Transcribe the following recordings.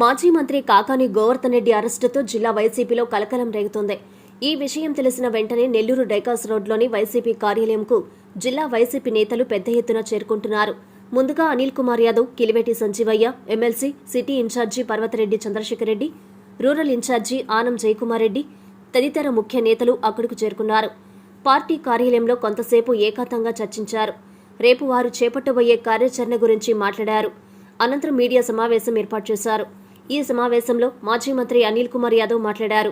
మాజీ మంత్రి కాకాని గోవర్ధన్ రెడ్డి అరెస్టుతో జిల్లా వైసీపీలో కలకలం రేగుతోంది. ఈ విషయం తెలిసిన వెంటనే నెల్లూరు డైకాస్ రోడ్లోని వైసీపీ కార్యాలయంకు జిల్లా వైసీపీ నేతలు పెద్ద ఎత్తున చేరుకుంటున్నారు. ముందుగా Anil Kumar Yadav Kiliveti Sanjeevaiah MLC city incharge Parvathareddy Chandrasekhar Reddy rural incharge Anam Jayakumar Reddy తదితర ముఖ్య నేతలు అక్కడకు చేరుకున్నారు. పార్టీ కార్యాలయంలో కొంతసేపు ఏకాంతంగా చర్చించారు. రేపు వారు చేపట్టబోయే కార్యాచరణ గురించి మాట్లాడారు. అనంతరం మీడియా సమావేశం ఏర్పాటు చేశారు. ఈ సమావేశంలో మాజీ మంత్రి అనిల్ కుమార్ యాదవ్ మాట్లాడారు.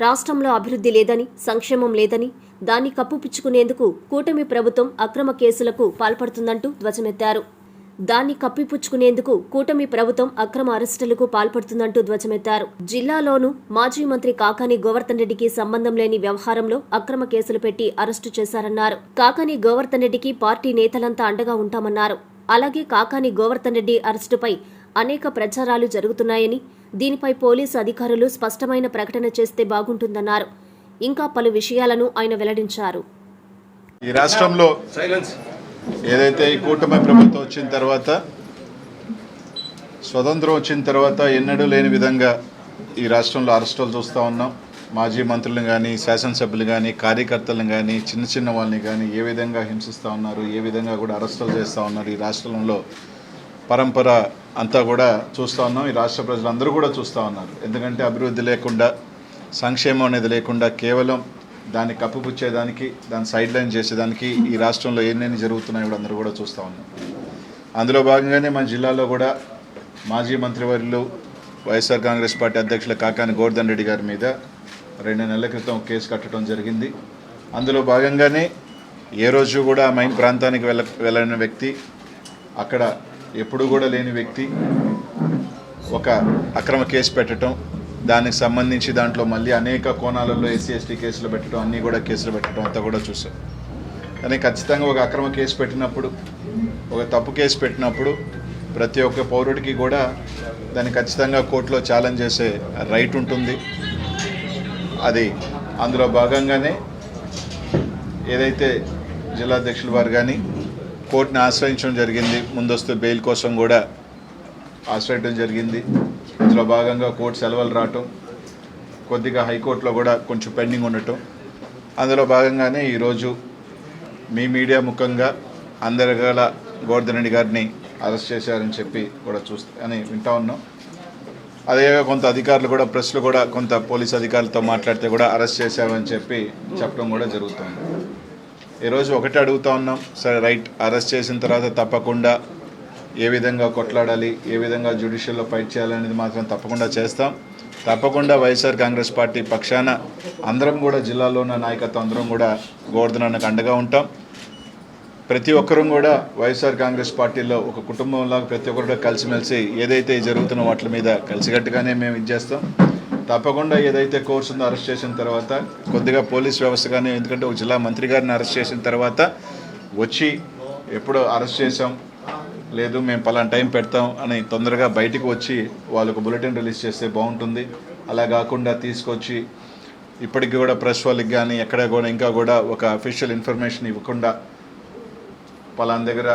రాష్ట్రంలో అభివృద్ధి లేదని సంక్షేమం లేదని దాన్ని కప్పుపుచ్చుకునేందుకు కూటమి ప్రభుత్వం అక్రమ కేసులకు పాల్పడుతుందంటూ ధ్వజమెత్తారు. దాన్ని కప్పిపుచ్చుకునేందుకు కూటమి ప్రభుత్వం అక్రమ అరెస్టులకు పాల్పడుతుందంటూ ధ్వజమెత్తారు. జిల్లాలోనూ మాజీ మంత్రి కాకాని గోవర్ధన్ రెడ్డికి సంబంధం లేని వ్యవహారంలో అక్రమ కేసులు పెట్టి అరెస్టు చేశారన్నారు. కాకాని గోవర్ధన్ రెడ్డికి పార్టీ నేతలంతా అండగా ఉంటామన్నారు. అలాగే కాకాని గోవర్ధన్ రెడ్డి అరెస్టుపై అనేక ప్రచారాలు జరుగుతున్నాయని దీనిపై పోలీసు అధికారులు స్పష్టమైన ప్రకటన చేస్తే బాగుంటుందన్నారు. ఇంకా పలు విషయాలను ఆయన వెల్లడించారు. ఈ రాష్ట్రంలో సైలెన్స్ ఏదైతే ఈ కూటమి ప్రభుత్వం వచ్చిన తర్వాత స్వతంత్రం వచ్చిన తర్వాత ఎన్నడూ లేని విధంగా ఈ రాష్ట్రంలో అరెస్టులు చూస్తూ ఉన్నాం. మాజీ మంత్రులను కానీ శాసనసభ్యులు కానీ కార్యకర్తలను కానీ చిన్న చిన్న వాళ్ళని కానీ ఏ విధంగా హింసిస్తూ ఉన్నారు ఏ విధంగా కూడా అరెస్టులు చేస్తూ ఉన్నారు ఈ రాష్ట్రంలో. పరంపర అంతా కూడా చూస్తూ ఉన్నాం. ఈ రాష్ట్ర ప్రజలందరూ కూడా చూస్తూ ఉన్నారు. ఎందుకంటే అభివృద్ధి లేకుండా సంక్షేమం అనేది లేకుండా కేవలం దాన్ని కప్పుపుచ్చేదానికి దాన్ని సైడ్ లైన్ చేసేదానికి ఈ రాష్ట్రంలో ఏమేమి జరుగుతున్నాయో కూడా అందరూ కూడా చూస్తూ ఉన్నాం. అందులో భాగంగానే మన జిల్లాలో కూడా మాజీ మంత్రివర్యులు వైఎస్ఆర్ కాంగ్రెస్ పార్టీ అధ్యక్షుల కాకాని గోవర్ధన్ రెడ్డి గారి మీద రెండు నెలల క్రితం కేసు కట్టడం జరిగింది. అందులో భాగంగానే ఏ రోజు కూడా ఆ మైన్ ప్రాంతానికి వెళ్ళ వెళ్ళని వ్యక్తి అక్కడ ఎప్పుడు కూడా లేని వ్యక్తి ఒక అక్రమ కేసు పెట్టడం దానికి సంబంధించి దాంట్లో మళ్ళీ అనేక కోణాలలో ఎస్సీ ఎస్టీ కేసులు పెట్టడం అన్నీ కూడా కేసులు పెట్టడం అంతా కూడా చూసాం. కానీ ఖచ్చితంగా ఒక అక్రమ కేసు పెట్టినప్పుడు ఒక తప్పు కేసు పెట్టినప్పుడు ప్రతి ఒక్క పౌరుడికి కూడా దాన్ని ఖచ్చితంగా కోర్టులో ఛాలెంజ్ చేసే రైట్ ఉంటుంది. అది అందులో భాగంగానే ఏదైతే జిల్లా అధ్యక్షుల వారు కానీ కోర్టుని ఆశ్రయించడం జరిగింది. ముందస్తు బెయిల్ కోసం కూడా ఆశ్రయించడం జరిగింది. ఇందులో భాగంగా కోర్టు సెలవులు రావటం కొద్దిగా హైకోర్టులో కూడా కొంచెం పెండింగ్ ఉండటం. అందులో భాగంగానే ఈరోజు మీ మీడియా ముఖంగా అందరి గల గోవర్ధన్ రెడ్డి గారిని అరెస్ట్ చేశారని చెప్పి కూడా చూస్తా అని వింటా ఉన్నాం. అదేవిధంగా కొంత అధికారులు కూడా ప్రెస్లు కూడా కొంత పోలీస్ అధికారులతో మాట్లాడితే కూడా అరెస్ట్ చేశామని చెప్పి చెప్పడం కూడా జరుగుతుంది. ఈరోజు ఒకటే అడుగుతా ఉన్నాం. సరే రైట్. అరెస్ట్ చేసిన తర్వాత తప్పకుండా ఏ విధంగా కొట్లాడాలి ఏ విధంగా జ్యుడిషియల్లో ఫైట్ చేయాలనేది మాత్రం తప్పకుండా చేస్తాం. తప్పకుండా వైఎస్ఆర్ కాంగ్రెస్ పార్టీ పక్షాన అందరం కూడా జిల్లాలో ఉన్న నాయకత్వం అందరం కూడా గోవర్ధనానికి అండగా ఉంటాం. ప్రతి ఒక్కరూ కూడా వైఎస్ఆర్ కాంగ్రెస్ పార్టీలో ఒక కుటుంబంలాగా ప్రతి ఒక్కరు కలిసిమెలిసి ఏదైతే జరుగుతున్న వాటి మీద కలిసికట్టుగానే మేము ఇచ్చేస్తాం తప్పకుండా ఏదైతే కోర్సు ఉందో అరెస్ట్ చేసిన తర్వాత కొద్దిగా పోలీస్ వ్యవస్థ కానీ ఎందుకంటే ఒక జిల్లా మంత్రి గారిని అరెస్ట్ చేసిన తర్వాత వచ్చి ఎప్పుడు అరెస్ట్ చేసాం లేదు మేము పలానా టైం పెడతాం అని తొందరగా బయటికి వచ్చి వాళ్ళకు బులెటిన్ రిలీజ్ చేస్తే బాగుంటుంది. అలా కాకుండా తీసుకొచ్చి ఇప్పటికి కూడా ప్రెస్ వాళ్ళకి కానీ ఎక్కడ కూడా ఇంకా కూడా ఒక అఫీషియల్ ఇన్ఫర్మేషన్ ఇవ్వకుండా పలానా దగ్గర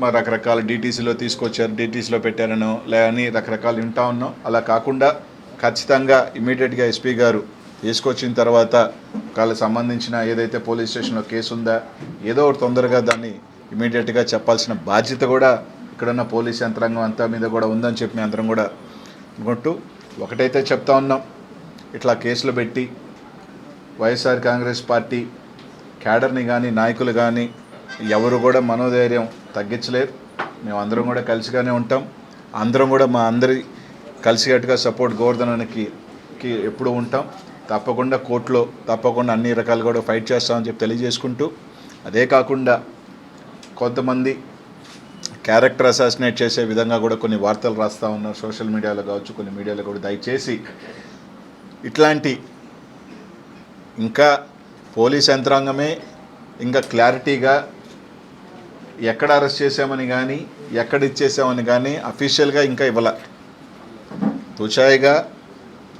మా రకరకాల డీటీసీలో తీసుకొచ్చారు డీటీసీలో పెట్టారనో లేదని రకరకాలు వింటా ఉన్నాం. అలా కాకుండా ఖచ్చితంగా ఇమీడియట్గా ఎస్పీ గారు తీసుకొచ్చిన తర్వాత వాళ్ళకి సంబంధించిన ఏదైతే పోలీస్ స్టేషన్లో కేసు ఉందా ఏదో ఒకటి తొందరగా దాన్ని ఇమీడియట్గా చెప్పాల్సిన బాధ్యత కూడా ఇక్కడున్న పోలీస్ యంత్రాంగం అంతా మీద కూడా ఉందని చెప్పి మీ అందరం కూడా అనుకుంటూ ఒకటైతే చెప్తా ఉన్నాం. ఇట్లా కేసులు పెట్టి వైఎస్ఆర్ కాంగ్రెస్ పార్టీ క్యాడర్ని కానీ నాయకులు కానీ ఎవరు కూడా మనోధైర్యం తగ్గించలేరు. మేము అందరం కూడా కలిసిగానే ఉంటాం. అందరం కూడా మా అందరి కలిసికట్టుగా సపోర్ట్ గోవర్ధనానికి ఎప్పుడూ ఉంటాం. తప్పకుండా కోర్టులో తప్పకుండా అన్ని రకాలు కూడా ఫైట్ చేస్తామని చెప్పి తెలియజేసుకుంటూ అదే కాకుండా కొంతమంది క్యారెక్టర్ అసాసినేట్ చేసే విధంగా కూడా కొన్ని వార్తలు రాస్తూ ఉన్నారు. సోషల్ మీడియాలో కావచ్చు కొన్ని మీడియాలో కూడా దయచేసి ఇట్లాంటి ఇంకా పోలీస్ యంత్రాంగమే ఇంకా క్లారిటీగా ఎక్కడ అరెస్ట్ చేసామని కానీ ఎక్కడ ఇచ్చేసామని కానీ అఫీషియల్గా ఇంకా ఇవ్వాల. తుచాయిగా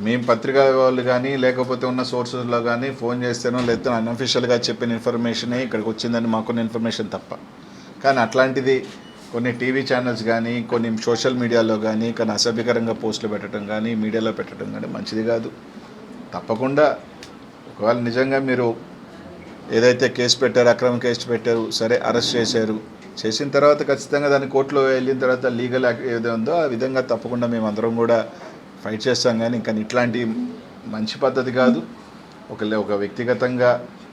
మేము పత్రికా వాళ్ళు కానీ లేకపోతే ఉన్న సోర్సెస్లో కానీ ఫోన్ చేస్తేనో లేకపోతే అన్అఫీషియల్గా చెప్పిన ఇన్ఫర్మేషనే ఇక్కడికి వచ్చిందని మాకున్న ఇన్ఫర్మేషన్ తప్ప. కానీ అట్లాంటిది కొన్ని టీవీ ఛానల్స్ కానీ కొన్ని సోషల్ మీడియాలో కానీ కొన్ని అసభ్యకరంగా పోస్టులు పెట్టడం కానీ మీడియాలో పెట్టడం కానీ మంచిది కాదు. తప్పకుండా ఒకవేళ నిజంగా మీరు ఏదైతే కేసు పెట్టారో అక్రమ కేసు పెట్టారు సరే అరెస్ట్ చేశారు చేసిన తర్వాత ఖచ్చితంగా దాన్ని కోర్టులో వెళ్ళిన తర్వాత లీగల్ ఏదో ఉందో ఆ విధంగా తప్పకుండా మేము అందరం కూడా ఫైట్ చేస్తాం కానీ ఇంకా ఇట్లాంటి మంచి పద్ధతి కాదు. ఒక ఒక వ్యక్తిగతంగా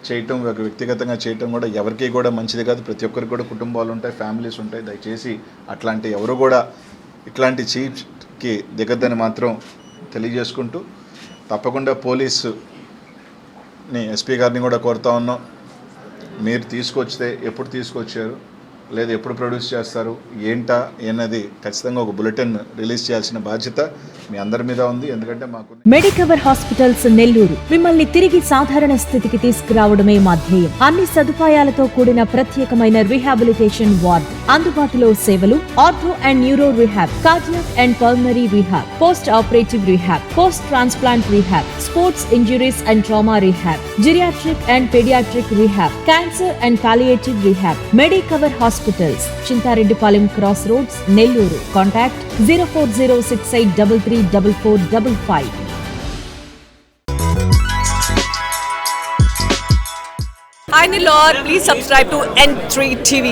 చేయటం ఒక వ్యక్తిగతంగా చేయటం కూడా ఎవరికి కూడా మంచిది కాదు. ప్రతి ఒక్కరికి కూడా కుటుంబాలు ఉంటాయి ఫ్యామిలీస్ ఉంటాయి. దయచేసి అట్లాంటి ఎవరు కూడా ఇట్లాంటి చీఫ్కి దిగద్దని మాత్రం తెలియజేసుకుంటూ తప్పకుండా పోలీసుని ఎస్పీ గారిని కూడా కోరుతా ఉన్నాం. మీరు తీసుకొచ్చితే ఎప్పుడు తీసుకొచ్చారు? లేదా ఎప్పుడు ప్రొడ్యూస్ చేస్తారు ఏంటా అన్నది ఖచ్చితంగా ఒక బులెటిన్ రిలీజ్ చేయాల్సిన బాధ్యత మీ అందరి మీద ఉంది. ఎందుకంటే మాకు మెడికవర్ హాస్పిటల్స్ నెల్లూరు మిమ్మల్ని తిరిగి సాధారణ స్థితికి తీసుకురావడమే మా ధ్యేయం. అన్ని సదుపాయాలతో కూడిన ప్రత్యేకమైన రీహాబిలిటేషన్ వార్డ్ అందుబాటులో సేవలు ortho and neuro rehab cardiac and pulmonary rehab post operative rehab post transplant rehab sports injuries and trauma rehab geriatric and paediatric rehab cancer and palliative rehab Medicover hospital hospitals. Chintareddypalem cross roads Nellore. Contact zero four zero six eight double three double four double five. Hi Nilor, please subscribe to N3 TV.